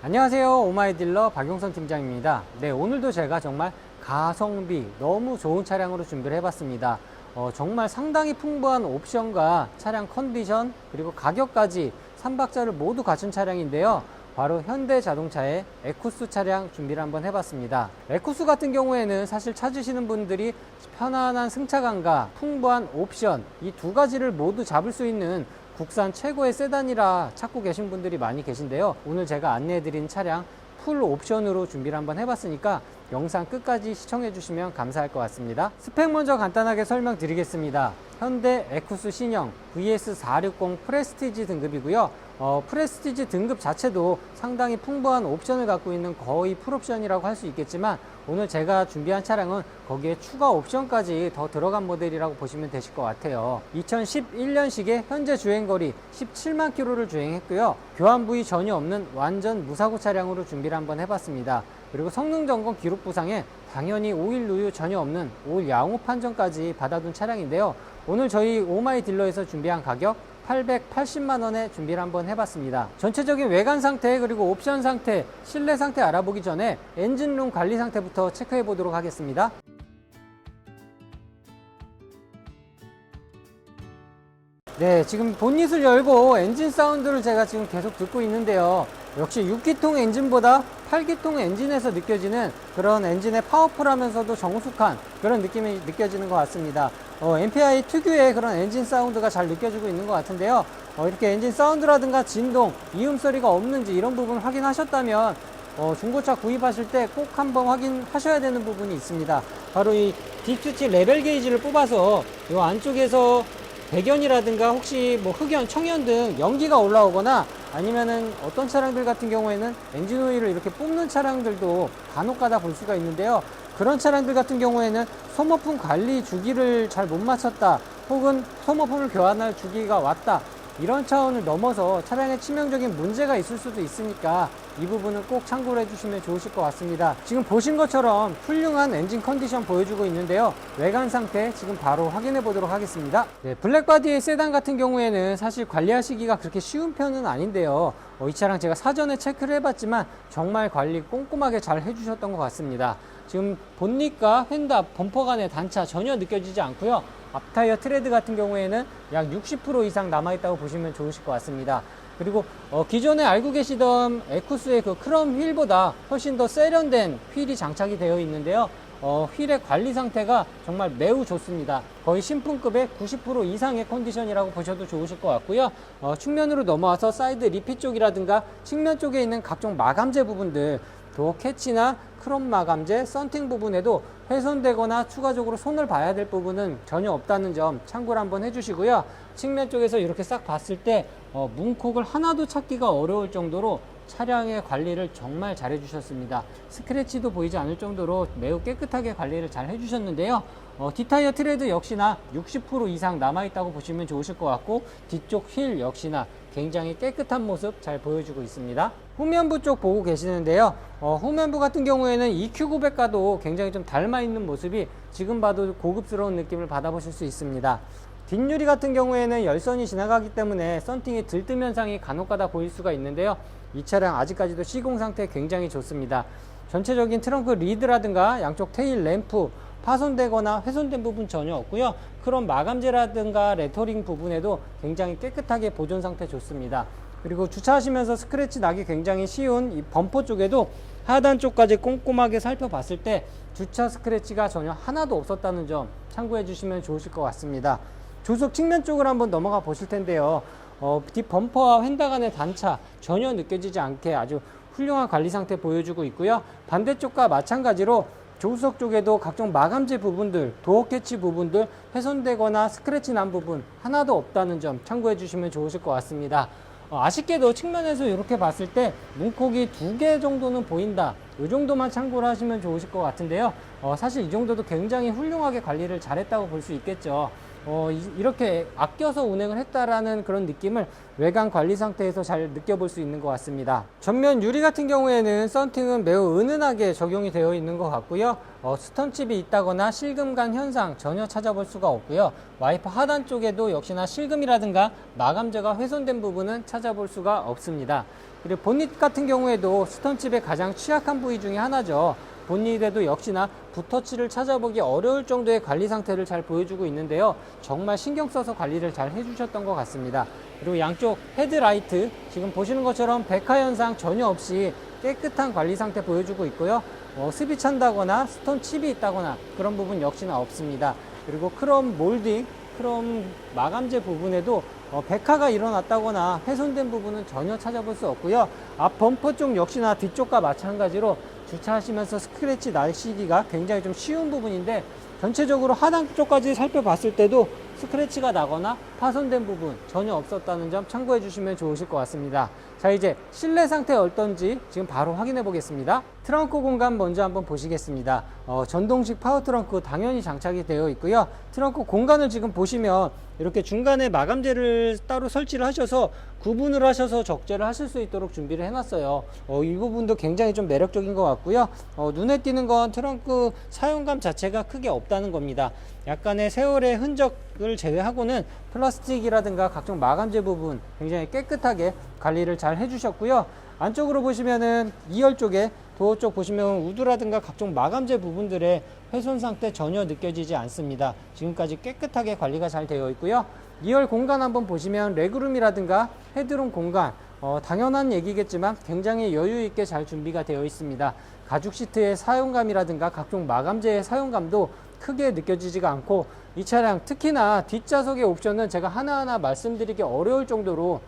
안녕하세요. 오마이딜러 박용선 팀장입니다. 네 오늘도 제가 정말 가성비 너무 좋은 차량으로 준비를 해봤습니다. 어, 정말 상당히 풍부한 옵션과 차량 컨디션 그리고 가격까지 3박자를 모두 갖춘 차량인데요. 바로 현대자동차의 에쿠스 차량 준비를 한번 해봤습니다. 에쿠스 같은 경우에는 사실 찾으시는 분들이 편안한 승차감과 풍부한 옵션 이 두 가지를 모두 잡을 수 있는 국산 최고의 세단이라 찾고 계신 분들이 많이 계신데요. 오늘 제가 안내해드린 차량 풀 옵션으로 준비를 한번 해봤으니까 영상 끝까지 시청해 주시면 감사할 것 같습니다. 스펙 먼저 간단하게 설명드리겠습니다. 현대 에쿠스 신형 VS460 프레스티지 등급이고요. 어, 프레스티지 등급 자체도 상당히 풍부한 옵션을 갖고 있는 거의 풀옵션이라고 할 수 있겠지만 오늘 제가 준비한 차량은 거기에 추가 옵션까지 더 들어간 모델이라고 보시면 되실 것 같아요. 2011년식의 현재 주행거리 17만 킬로를 주행했고요. 교환 부위 전혀 없는 완전 무사고 차량으로 준비를 한번 해봤습니다. 그리고 성능 점검 기록 부상에 당연히 오일 누유 전혀 없는 오일 양호 판정까지 받아둔 차량인데요. 오늘 저희 오마이 딜러에서 준비한 가격 880만 원에 준비를 한번 해봤습니다. 전체적인 외관 상태 그리고 옵션 상태, 실내 상태 알아보기 전에 엔진룸 관리 상태부터 체크해 보도록 하겠습니다. 네, 지금 본닛을 열고 엔진 사운드를 제가 지금 계속 듣고 있는데요. 역시 6기통 엔진보다 8기통 엔진에서 느껴지는 그런 엔진의 파워풀하면서도 정숙한 그런 느낌이 느껴지는 것 같습니다. 어, MPI 특유의 그런 엔진 사운드가 잘 느껴지고 있는 것 같은데요. 어, 이렇게 엔진 사운드라든가 진동, 이음 소리가 없는지 이런 부분 확인하셨다면 어, 중고차 구입하실 때 꼭 한번 확인하셔야 되는 부분이 있습니다. 바로 이 뒷수치 레벨 게이지를 뽑아서 이 안쪽에서 배견이라든가 혹시 뭐 흑연, 청연 등 연기가 올라오거나 아니면은 어떤 차량들 같은 경우에는 엔진 오일을 이렇게 뽑는 차량들도 간혹 가다 볼 수가 있는데요. 그런 차량들 같은 경우에는 소모품 관리 주기를 잘 못 맞췄다 혹은 소모품을 교환할 주기가 왔다 이런 차원을 넘어서 차량에 치명적인 문제가 있을 수도 있으니까 이 부분은 꼭 참고를 해주시면 좋으실 것 같습니다. 지금 보신 것처럼 훌륭한 엔진 컨디션 보여주고 있는데요. 외관 상태 지금 바로 확인해 보도록 하겠습니다. 네, 블랙바디의 세단 같은 경우에는 사실 관리하시기가 그렇게 쉬운 편은 아닌데요. 어, 이 차량 제가 사전에 체크를 해봤지만 정말 관리 꼼꼼하게 잘 해주셨던 것 같습니다. 지금 본닛과 휀다 범퍼 간의 단차 전혀 느껴지지 않고요. 앞타이어 트레드 같은 경우에는 약 60% 이상 남아있다고 보시면 좋으실 것 같습니다. 그리고 어, 기존에 알고 계시던 에쿠스의 그 크롬 휠보다 훨씬 더 세련된 휠이 장착이 되어 있는데요. 어, 휠의 관리 상태가 정말 매우 좋습니다. 거의 신품급의 90% 이상의 컨디션이라고 보셔도 좋으실 것 같고요. 어, 측면으로 넘어와서 사이드 리피 쪽이라든가 측면 쪽에 있는 각종 마감재 부분들 도어 캐치나 크롬 마감재, 썬팅 부분에도 훼손되거나 추가적으로 손을 봐야 될 부분은 전혀 없다는 점 참고를 한번 해주시고요. 측면 쪽에서 이렇게 싹 봤을 때 어, 문콕을 하나도 찾기가 어려울 정도로 차량의 관리를 정말 잘 해주셨습니다. 스크래치도 보이지 않을 정도로 매우 깨끗하게 관리를 잘 해주셨는데요. 어, 뒷타이어 트레드 역시나 60% 이상 남아있다고 보시면 좋으실 것 같고 뒤쪽 휠 역시나 굉장히 깨끗한 모습 잘 보여주고 있습니다. 후면부 쪽 보고 계시는데요. 어, 후면부 같은 경우에는 EQ900과도 굉장히 좀 닮아 있는 모습이 지금 봐도 고급스러운 느낌을 받아보실 수 있습니다. 뒷유리 같은 경우에는 열선이 지나가기 때문에 썬팅이 들뜸 현상이 간혹가다 보일 수가 있는데요. 이 차량 아직까지도 시공 상태 굉장히 좋습니다. 전체적인 트렁크 리드라든가 양쪽 테일 램프 파손되거나 훼손된 부분 전혀 없고요. 크롬 마감재라든가 레터링 부분에도 굉장히 깨끗하게 보존 상태 좋습니다. 그리고 주차하시면서 스크래치 나기 굉장히 쉬운 이 범퍼 쪽에도 하단 쪽까지 꼼꼼하게 살펴봤을 때 주차 스크래치가 전혀 하나도 없었다는 점 참고해 주시면 좋으실 것 같습니다. 조속 측면 쪽으로 한번 넘어가 보실 텐데요. 어, 뒷 범퍼와 휀다 간의 단차 전혀 느껴지지 않게 아주 훌륭한 관리 상태 보여주고 있고요. 반대쪽과 마찬가지로 조수석 쪽에도 각종 마감재 부분들, 도어 캐치 부분들 훼손되거나 스크래치 난 부분 하나도 없다는 점 참고해 주시면 좋으실 것 같습니다. 어, 아쉽게도 측면에서 이렇게 봤을 때 문콕이 두 개 정도는 보인다. 이 정도만 참고를 하시면 좋으실 것 같은데요. 어, 사실 이 정도도 굉장히 훌륭하게 관리를 잘했다고 볼 수 있겠죠. 어, 이- 이렇게 아껴서 운행을 했다라는 그런 느낌을 외관 관리 상태에서 잘 느껴볼 수 있는 것 같습니다. 전면 유리 같은 경우에는 썬팅은 매우 은은하게 적용이 되어 있는 것 같고요. 어, 스턴칩이 있다거나 실금간 현상 전혀 찾아볼 수가 없고요. 와이퍼 하단 쪽에도 역시나 실금이라든가 마감재가 훼손된 부분은 찾아볼 수가 없습니다. 그리고 본닛 같은 경우에도 스턴칩의 가장 취약한 부위 중에 하나죠. 본닛에도 역시나 붓터치를 찾아보기 어려울 정도의 관리 상태를 잘 보여주고 있는데요. 정말 신경 써서 관리를 잘 해주셨던 것 같습니다. 그리고 양쪽 헤드라이트 지금 보시는 것처럼 백화 현상 전혀 없이 깨끗한 관리 상태 보여주고 있고요. 어, 습이 찬다거나 스톤 칩이 있다거나 그런 부분 역시나 없습니다. 그리고 크롬 몰딩, 크롬 마감재 부분에도 어, 백화가 일어났다거나 훼손된 부분은 전혀 찾아볼 수 없고요. 앞 범퍼 쪽 역시나 뒤쪽과 마찬가지로 주차하시면서 스크래치 날씨기가 굉장히 좀 쉬운 부분인데 전체적으로 하단 쪽까지 살펴봤을 때도 스크래치가 나거나 파손된 부분 전혀 없었다는 점 참고해 주시면 좋으실 것 같습니다. 자 이제 실내 상태 어떤지 지금 바로 확인해 보겠습니다. 트렁크 공간 먼저 한번 보시겠습니다. 어, 전동식 파워 트렁크 당연히 장착이 되어 있고요. 트렁크 공간을 지금 보시면 이렇게 중간에 마감재를 따로 설치를 하셔서 구분을 하셔서 적재를 하실 수 있도록 준비를 해놨어요. 어, 이 부분도 굉장히 좀 매력적인 것 같고요. 어, 눈에 띄는 건 트렁크 사용감 자체가 크게 없다는 겁니다. 약간의 세월의 흔적을 제외하고는 플라스틱이라든가 각종 마감재 부분 굉장히 깨끗하게 관리를 잘 해주셨고요. 안쪽으로 보시면은 2열 쪽에 도어 쪽 보시면 우드라든가 각종 마감재 부분들의 훼손 상태 전혀 느껴지지 않습니다. 지금까지 깨끗하게 관리가 잘 되어 있고요. 2열 공간 한번 보시면 레그룸이라든가 헤드룸 공간 어, 당연한 얘기겠지만 굉장히 여유 있게 잘 준비가 되어 있습니다. 가죽 시트의 사용감이라든가 각종 마감재의 사용감도 크게 느껴지지가 않고 이 차량 특히나 뒷좌석의 옵션은 제가 하나하나 말씀드리기 어려울 정도로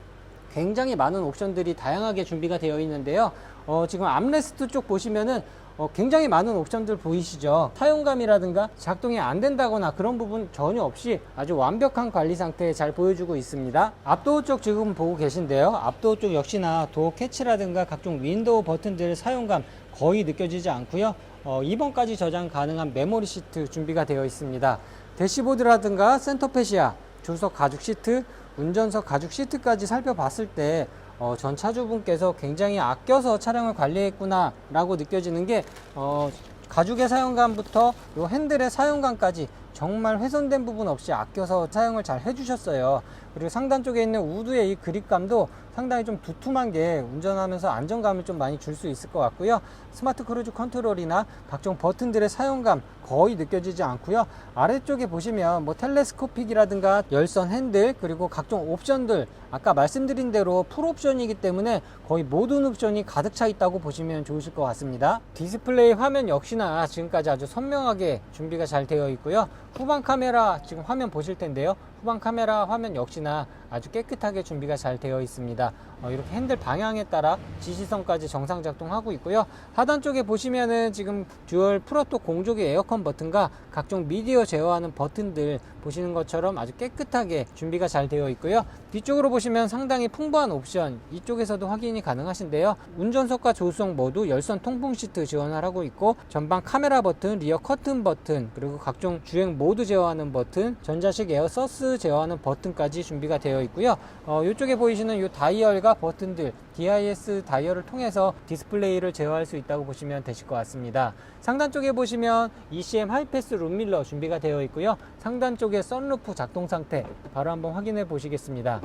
굉장히 많은 옵션들이 다양하게 준비가 되어 있는데요. 어, 지금 암레스트 쪽 보시면은 어, 굉장히 많은 옵션들 보이시죠? 사용감이라든가 작동이 안 된다거나 그런 부분 전혀 없이 아주 완벽한 관리 상태에 잘 보여주고 있습니다. 앞도어 쪽 지금 보고 계신데요. 앞도어 쪽 역시나 도어 캐치라든가 각종 윈도우 버튼들 사용감 거의 느껴지지 않고요. 어, 2번까지 저장 가능한 메모리 시트 준비가 되어 있습니다. 대시보드라든가 센터페시아, 조석 가죽 시트, 운전석 가죽 시트까지 살펴봤을 때 어, 전 차주분께서 굉장히 아껴서 차량을 관리했구나 라고 느껴지는 게 어, 가죽의 사용감부터 요 핸들의 사용감까지 정말 훼손된 부분 없이 아껴서 사용을 잘 해주셨어요. 그리고 상단 쪽에 있는 우드의 이 그립감도 상당히 좀 두툼한 게 운전하면서 안정감을 좀 많이 줄 수 있을 것 같고요. 스마트 크루즈 컨트롤이나 각종 버튼들의 사용감 거의 느껴지지 않고요. 아래쪽에 보시면 뭐 텔레스코픽이라든가 열선 핸들 그리고 각종 옵션들 아까 말씀드린 대로 풀옵션이기 때문에 거의 모든 옵션이 가득 차 있다고 보시면 좋으실 것 같습니다. 디스플레이 화면 역시나 지금까지 아주 선명하게 준비가 잘 되어 있고요. 후방 카메라 지금 화면 보실 텐데요. 후방 카메라 화면 역시나 아주 깨끗하게 준비가 잘 되어 있습니다. 어, 이렇게 핸들 방향에 따라 지시선까지 정상 작동하고 있고요. 하단 쪽에 보시면은 지금 듀얼 프로토 공조기 에어컨 버튼과 각종 미디어 제어하는 버튼들 보시는 것처럼 아주 깨끗하게 준비가 잘 되어 있고요. 뒤쪽으로 보시면 상당히 풍부한 옵션 이쪽에서도 확인이 가능하신데요. 운전석과 조수석 모두 열선 통풍 시트 지원을 하고 있고 전방 카메라 버튼, 리어 커튼 버튼 그리고 각종 주행 모드 제어하는 버튼, 전자식 에어 서스 제어하는 버튼까지 준비가 되어 있고요. 어, 이쪽에 보이시는 이 다이얼과 버튼들 DIS 다이얼을 통해서 디스플레이를 제어할 수 있다고 보시면 되실 것 같습니다. 상단 쪽에 보시면 ECM 하이패스 룸밀러 준비가 되어 있고요. 상단 쪽에 썬루프 작동 상태 바로 한번 확인해 보시겠습니다.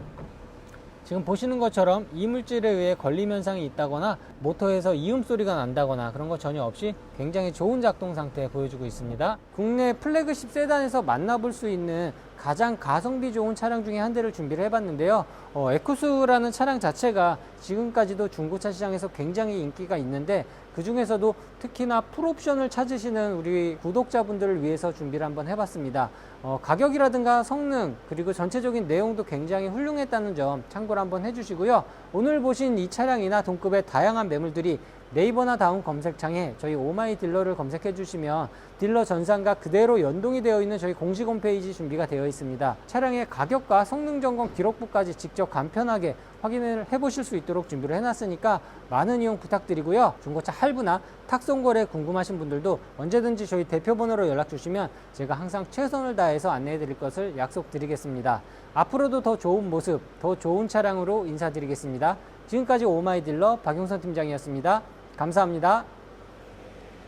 지금 보시는 것처럼 이물질에 의해 걸림 현상이 있다거나 모터에서 이음 소리가 난다거나 그런 거 전혀 없이 굉장히 좋은 작동 상태 보여주고 있습니다. 국내 플래그십 세단에서 만나볼 수 있는 가장 가성비 좋은 차량 중에 한 대를 준비를 해봤는데요. 어, 에쿠스라는 차량 자체가 지금까지도 중고차 시장에서 굉장히 인기가 있는데 그 중에서도 특히나 풀옵션을 찾으시는 우리 구독자분들을 위해서 준비를 한번 해봤습니다. 어, 가격이라든가 성능 그리고 전체적인 내용도 굉장히 훌륭했다는 점 참고를 한번 해주시고요. 오늘 보신 이 차량이나 동급의 다양한 매물들이 네이버나 다음 검색창에 저희 오마이 딜러를 검색해 주시면 딜러 전산과 그대로 연동이 되어 있는 저희 공식 홈페이지 준비가 되어 있습니다. 차량의 가격과 성능 점검 기록부까지 직접 간편하게 확인을 해보실 수 있도록 준비를 해놨으니까 많은 이용 부탁드리고요. 중고차 할부나 탁송 거래 궁금하신 분들도 언제든지 저희 대표 번호로 연락 주시면 제가 항상 최선을 다해서 안내해 드릴 것을 약속드리겠습니다. 앞으로도 더 좋은 모습, 더 좋은 차량으로 인사드리겠습니다. 지금까지 오마이 딜러 박용선 팀장이었습니다. 감사합니다.